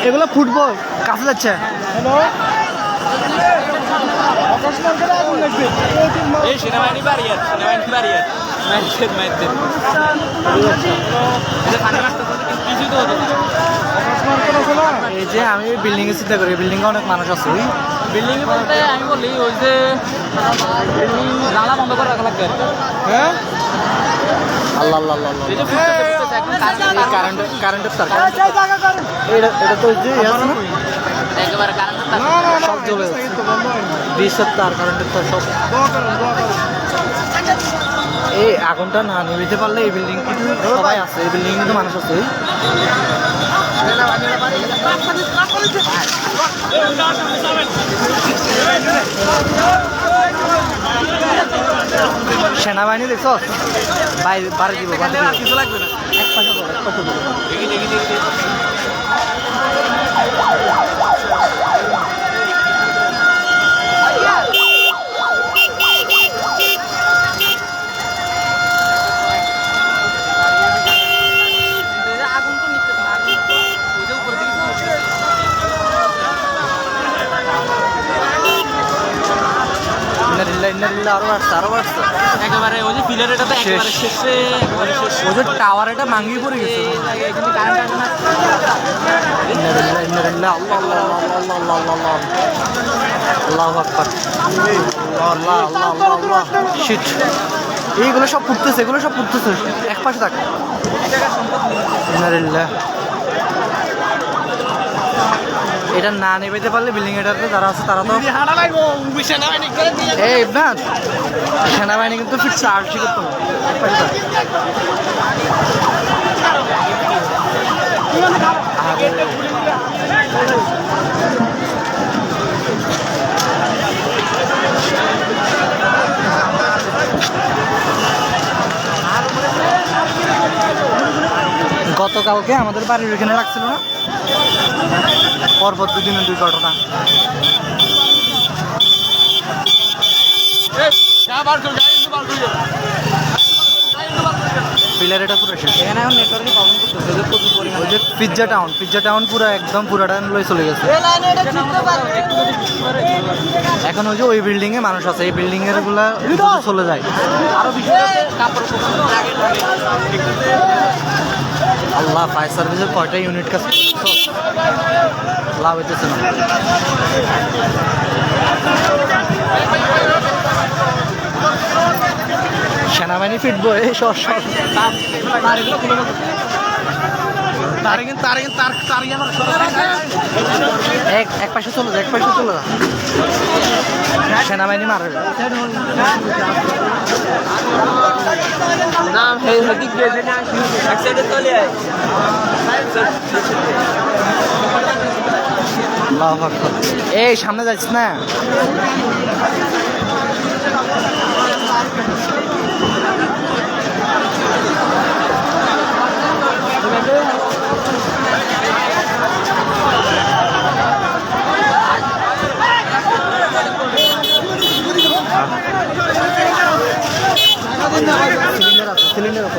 এগুলো ফুটবল কাছে যাচ্ছে। এই সেনাবাহিনী ব্যারিয়ার সেনাবাহিনী ব্যারিয়ার মাইন্ডসেট মাইন্ডসেট এটা ফানি মারতে কিছুই তো হতো এই যে আমি বিল্ডিং এ চিন্তা করি বিল্ডিং এ অনেক মানুষ আছে বিল্ডিং বলতে আমি বলি ওই যে বিল্ডিং বন্ধ করে রাখা লাগবে হ্যাঁ? আল্লাহ আল্লাহ আল্লাহ ফুটতে ফুটতে এখন কারেন্ট কারেন্ট কারেন্টের এটা এটা তো যে আছে না? একেবারে কারেন্টের সব জ্বলে যাচ্ছে বিষের তার কারেন্টের তার সব। এই আগুনটা না নিভিতে পারলে এই বিল্ডিং কিন্তু সবাই আছে এই বিল্ডিং কিন্তু মানুষ আছে। সেনাবাহিনী দেখছ? বাইরে বাড়ি দিব বাড়ি পাশে করো, পাশে করো। ইন্নালিল্লাহ, ইন্নালিল্লাহ, আরও বাড়ছে আরও বাড়ছে একেবারে ওই যে পিলার এটা তো একেবারে শেষে ওই যে টাওয়ার এটা ভাঙ্গি পড়ে গেছে কিন্তু কারেন্ট আসবে না ইন্নালিল্লাহ, ইন্নালিল্লাহ, আল্লাহ, আল্লাহ, আল্লাহ, আল্লাহ, আল্লাহ, আল্লাহ, আল্লাহ। আল্লাহু আকবার। আল্লাহ, আল্লাহ, আল্লাহ, আল্লাহ। Shit. এইগুলো সব পুড়তেছে এগুলো সব পুড়তেছে এক পাশে থাক। এটা না নেবেতে পারলে বিল্ডিং এটাতে যারা আছে তারা তো এই না সেনাবাহিনী কিন্তু আর কি করতে। গতকালকে আমাদের বাড়ির ওখানে রাখছিল না পরপর দুদিনের দুই ঘটনা। এখানে টাউন পুরো একদম পুরাটা এখন ওই যে ওই বিল্ডিং এ মানুষ আছে, এই বিল্ডিং এরগুলা চলে যায়। আল্লাহ ফায়ার সার্ভিসের কয়টা ইউনিট কাজ? লাভ হইতেছে না। সেনাবাহিনী ফিটবো এই সব সব। এক এক পাশে চলে যা এক পাশে চলে যা। সেনাবাহিনী মারবে। নাম আল্লাহু। এই সামনে যাচ্ছিস না সিলিন্ডার আছে সিলিন্ডার আছে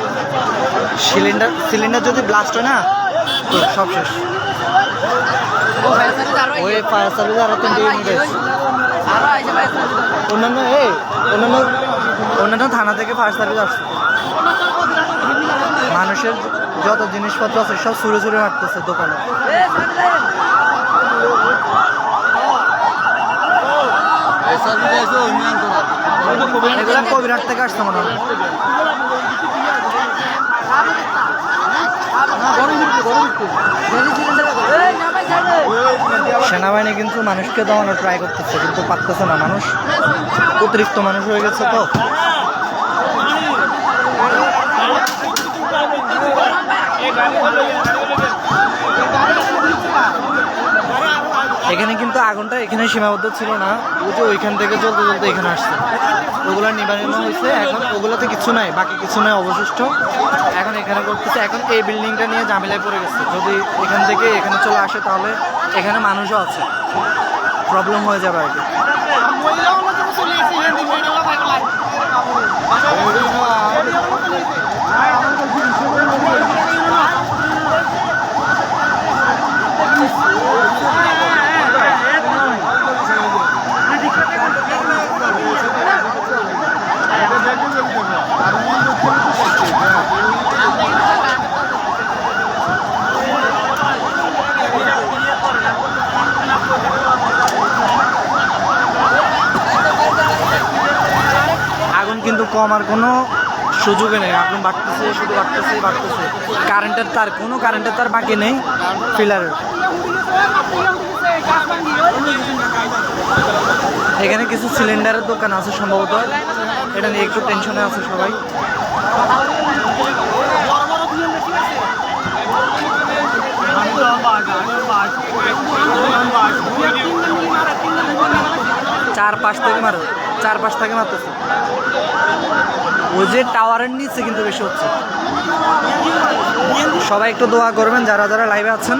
সিলিন্ডার সিলিন্ডার যদি ব্লাস্ট হয় না, তো সব শেষ। ওই ফায়ার সার্ভিস আরও তিনটে ইউনিট অন্যান্য, এই, অন্যান্য অন্যান্য থানা থেকে ফায়ার সার্ভিস আসছে। মানুষের যত জিনিসপত্র আছে, সব ছুড়ে ছুড়ে মারতেছে দোকানে। এগুলো কবিরাট থেকে আসছে মনে হয়। সেনাবাহিনী কিন্তু মানুষকে দমানোর ট্রাই করতেছে, কিন্তু পারতেছে না মানুষ। অতিরিক্ত মানুষ হয়ে গেছে তো। এখানে কিন্তু আগুনটা এখানে সীমাবদ্ধ ছিল না। ও যে ওইখান থেকে চলতে চলতে এখানে আসছে। ওগুলো নিবারণ হয়েছে। এখন ওগুলোতে কিছু নাই, বাকি কিছু নাই অবশিষ্ট। এখন এখানে করতেছে। এখন এই বিল্ডিংটা নিয়ে ঝামেলায় পড়ে গেছে। যদি এখান থেকে এখানে চলে আসে তাহলে এখানে মানুষও আছে। প্রবলেম হয়ে যাবে আর কি। কিন্তু কমার কোনো সুযোগই নেই। আগুন বাড়তেছে, শুধু বাড়তেছে বাড়তেছে। কারেন্টের তার, কোনো কারেন্টের তার বাকি নেই ফিলারের। এখানে কিছু সিলিন্ডারের দোকান আছে সম্ভবত। এটা নিয়ে একটু টেনশনে আছে সবাই। চার পাশ থেকে মারো চার পাশ থেকে মারতেছে। ওই যে টাওয়ারের নিচে কিন্তু বেশি হচ্ছে। সবাই একটু দোয়া করবেন, যারা যারা লাইভে আছেন,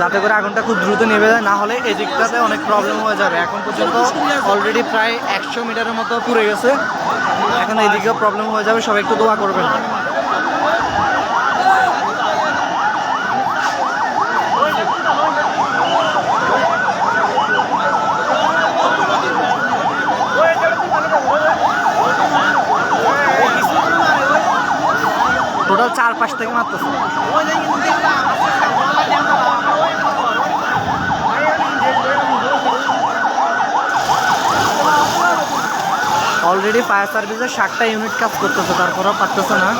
যাতে করে আগুনটা খুব দ্রুত নেমে যায়, না হলে এই দিকটাতে অনেক প্রবলেম হয়ে যাবে। এখন পর্যন্ত অলরেডি প্রায় একশো মিটারের মতো পুড়ে গেছে। এখন এইদিকেও প্রবলেম হয়ে যাবে, সবাই একটু দোয়া করবেন। টোটাল চার পাশ থেকে মারতেছে। অলরেডি ফায়ার সার্ভিসের ষাটটা ইউনিট কাজ করতেছে, তারপরেও পারতেছে না।